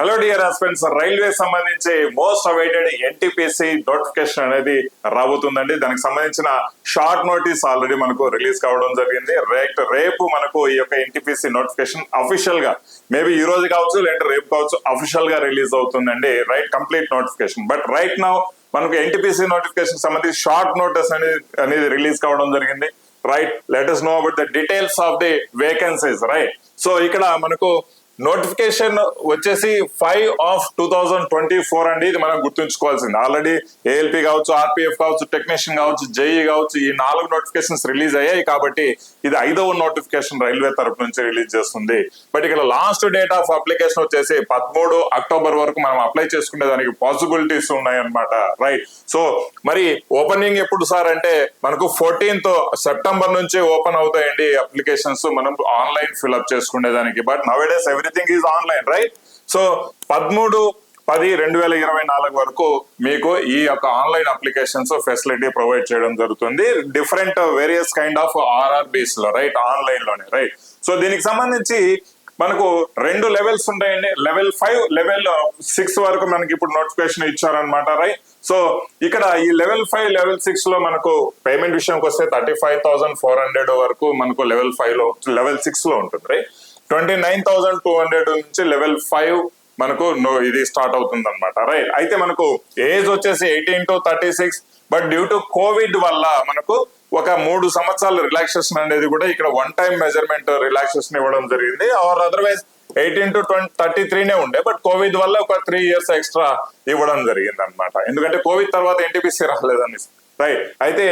Hello dear husbands railway సంబంధించి most awaited NTPC notification అనేది రాబోతుందండి. దానికి సంబంధించిన షార్ట్ నోటీస్ ఆల్రెడీ మనకు రిలీజ్ కావడం జరిగింది. రేట్ రేపు మనకు ఈ యొక్క ఎన్టీపీసీ నోటిఫికేషన్ అఫీషియల్గా మేబీ ఈ రోజు కావచ్చు లేదంటే రేపు కావచ్చు అఫీషియల్గా రిలీజ్ అవుతుందండి. Right complete notification but right now మనకు ఎన్టీపీసీ నోటిఫికేషన్ సంబంధించి షార్ట్ నోటీస్ అనేది అనేది రిలీజ్ కావడం జరిగింది. Right letters know about the details of the vacancies right so ఇక్కడ మనకు నోటిఫికేషన్ వచ్చేసి five of two thousand twenty four అండి. ఇది మనం గుర్తుంచుకోవాల్సింది. ఆల్రెడీ ఏఎల్పి కావచ్చు ఆర్పిఎఫ్ కావచ్చు టెక్నీషియన్ కావచ్చు జేఈ కావచ్చు ఈ నాలుగు నోటిఫికేషన్స్ రిలీజ్ అయ్యాయి కాబట్టి ఇది ఐదవ నోటిఫికేషన్ రైల్వే తరపు నుంచి రిలీజ్ చేస్తుంది. బట్ ఇక్కడ లాస్ట్ డేట్ ఆఫ్ అప్లికేషన్ వచ్చేసి పదమూడు అక్టోబర్ వరకు మనం అప్లై చేసుకునే దానికి పాసిబిలిటీస్ ఉన్నాయన్నమాట. రైట్ సో మరి ఓపెనింగ్ ఎప్పుడు సార్? అంటే మనకు ఫోర్టీన్త్ సెప్టెంబర్ నుంచి ఓపెన్ అవుతాయండి అప్లికేషన్స్ మనం ఆన్లైన్ ఫిల్అప్ చేసుకునే దానికి. But nowadays everything is online right so పదమూడు పది రెండు వేల ఇరవై నాలుగు వరకు మీకు ఈ యొక్క ఆన్లైన్ అప్లికేషన్స్ ఫెసిలిటీ ప్రొవైడ్ చేయడం జరుగుతుంది. డిఫరెంట్ వేరియస్ కైండ్ ఆఫ్ ఆర్ఆర్బీస్లో రైట్ ఆన్లైన్లోనే రైట్ సో దీనికి సంబంధించి మనకు రెండు లెవెల్స్ ఉంటాయండి. లెవెల్ ఫైవ్ లెవెల్ సిక్స్ వరకు మనకి ఇప్పుడు నోటిఫికేషన్ ఇచ్చారనమాట రైట్ సో ఇక్కడ ఈ లెవెల్ ఫైవ్ లెవెల్ సిక్స్లో మనకు పేమెంట్ విషయంకి వస్తే thirty five thousand four hundred వరకు మనకు లెవెల్ ఫైవ్లో లెవెల్ సిక్స్లో ఉంటుంది right twenty nine thousand two hundred నుంచి లెవెల్ ఫైవ్ మనకు నో- ఇది స్టార్ట్ అవుతుంది అనమాట రైట్ అయితే మనకు ఏజ్ వచ్చేసి eighteen to thirty six but due to covid వల్ల మనకు ఒక మూడు సంవత్సరాల రిలాక్సేషన్ అనేది కూడా ఇక్కడ వన్ టైం మెజర్మెంట్ రిలాక్సేషన్ ఇవ్వడం జరిగింది. Or otherwise eighteen to twenty thirty త్రీనే ఉండే బట్ కోవిడ్ వల్ల ఒక త్రీ ఇయర్స్ ఎక్స్ట్రా ఇవ్వడం జరిగింది అనమాట ఎందుకంటే కోవిడ్ తర్వాత ఎన్టీపీసీ రాలేదని రైట్ అయితే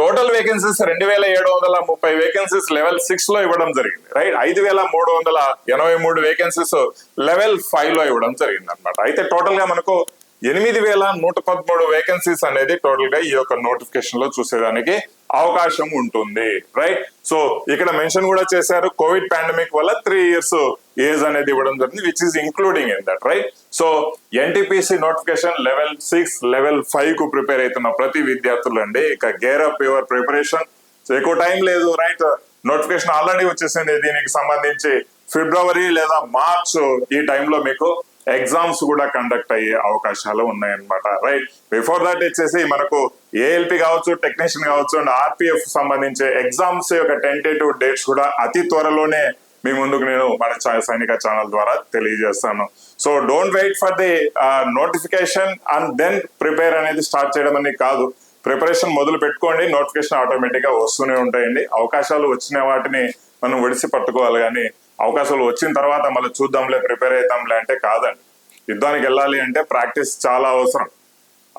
టోటల్ వేకెన్సీస్ రెండు వేల ఏడు వందల ముప్పై వేకెన్సీస్ లెవెల్ సిక్స్లో ఇవ్వడం జరిగింది రైట్ ఐదు వేల మూడు వందల ఎనభై మూడు వేకెన్సీస్ లెవెల్ ఫైవ్లో ఇవ్వడం జరిగింది అనమాట అయితే టోటల్గా మనకు ఎనిమిది వేల నూట పదమూడు వేకెన్సీస్ అనేది టోటల్గా ఈ యొక్క నోటిఫికేషన్లో చూసేదానికి అవకాశం ఉంటుంది. రైట్ సో ఇక్కడ మెన్షన్ కూడా చేశారు కోవిడ్ పాండమిక్ వల్ల త్రీ ఇయర్స్ ఏజ్ అనేది ఇవ్వడం జరిగింది which is including in that right so NTPC notification level six level ఫైవ్కు prepare అవుతున్న ప్రతి విద్యార్థులు అండి ఇక గేర్ అప్ యువర్ ప్రిపరేషన్ ఎక్కువ టైం లేదు రైట్ నోటిఫికేషన్ ఆల్రెడీ వచ్చేసింది దీనికి సంబంధించి ఫిబ్రవరి లేదా మార్చ్ ఈ టైంలో మీకు ఎగ్జామ్స్ కూడా కండక్ట్ అయ్యే అవకాశాలు ఉన్నాయన్నమాట రైట్ బిఫోర్ దట్ వచ్చేసి మనకు ఏఎల్పి కావచ్చు టెక్నీషియన్ కావచ్చు అండ్ ఆర్పిఎఫ్ సంబంధించే ఎగ్జామ్స్ యొక్క టెంటేటివ్ డేట్స్ కూడా అతి త్వరలోనే మీ ముందుకు నేను మన సైనిక ఛానల్ ద్వారా తెలియజేస్తాను. So don't wait for the notification and then prepare అనేది స్టార్ట్ చేయడం అనేది కాదు. ప్రిపరేషన్ మొదలు పెట్టుకోండి నోటిఫికేషన్ ఆటోమేటిక్గా వస్తూనే ఉంటాయండి. అవకాశాలు వచ్చిన వాటిని మనం విడిసి పట్టుకోవాలి కానీ అవకాశాలు వచ్చిన తర్వాత మళ్ళీ చూద్దాంలే ప్రిపేర్ అవుతాంలే అంటే కాదండి. యుద్ధానికి వెళ్ళాలి అంటే ప్రాక్టీస్ చాలా అవసరం.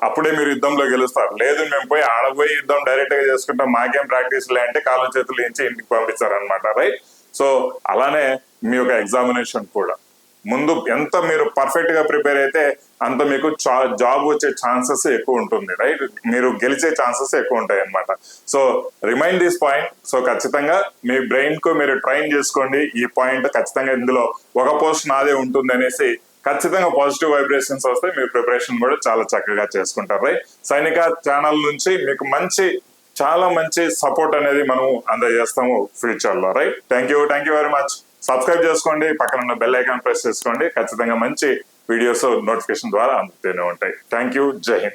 అప్పుడే మీరు యుద్ధంలో గెలుస్తారు. లేదు మేము పోయి ఆడపోయి యుద్ధం డైరెక్ట్గా చేసుకుంటాం మాకేం ప్రాక్టీస్ లే అంటే కాళ్ళు చేతులు ఇంచి ఇంటికి అనమాట రైట్ సో అలానే మీ యొక్క ఎగ్జామినేషన్ కూడా. ముందు ఎంత మీరు పర్ఫెక్ట్గా ప్రిపేర్ అయితే అంత మీకు జాబ్ వచ్చే ఛాన్సెస్ ఎక్కువ ఉంటుంది రైట్ మీరు గెలిచే ఛాన్సెస్ ఎక్కువ ఉంటాయి అనమాట so remind this point so ఖచ్చితంగా మీ బ్రెయిన్కు మీరు ట్రైన్ చేసుకోండి. ఈ పాయింట్ ఖచ్చితంగా ఇందులో ఒక పోస్ట్ నాదే ఉంటుంది అనేసి ఖచ్చితంగా పాజిటివ్ వైబ్రేషన్స్ వస్తే మీ ప్రిపరేషన్ కూడా చాలా చక్కగా చేసుకుంటారు రైట్ సైనిక ఛానల్ నుంచి మీకు మంచి చాలా మంచి సపోర్ట్ అనేది మనం అందజేస్తాము ఫ్యూచర్లో right thank you thank you very much subscribe చేసుకోండి పక్కన ఉన్న బెల్ ఐకాన్ ప్రెస్ చేసుకోండి. ఖచ్చితంగా మంచి వీడియోస్ నోటిఫికేషన్ ద్వారా అందుతూనే ఉంటాయి. థ్యాంక్ యూ జై హింద్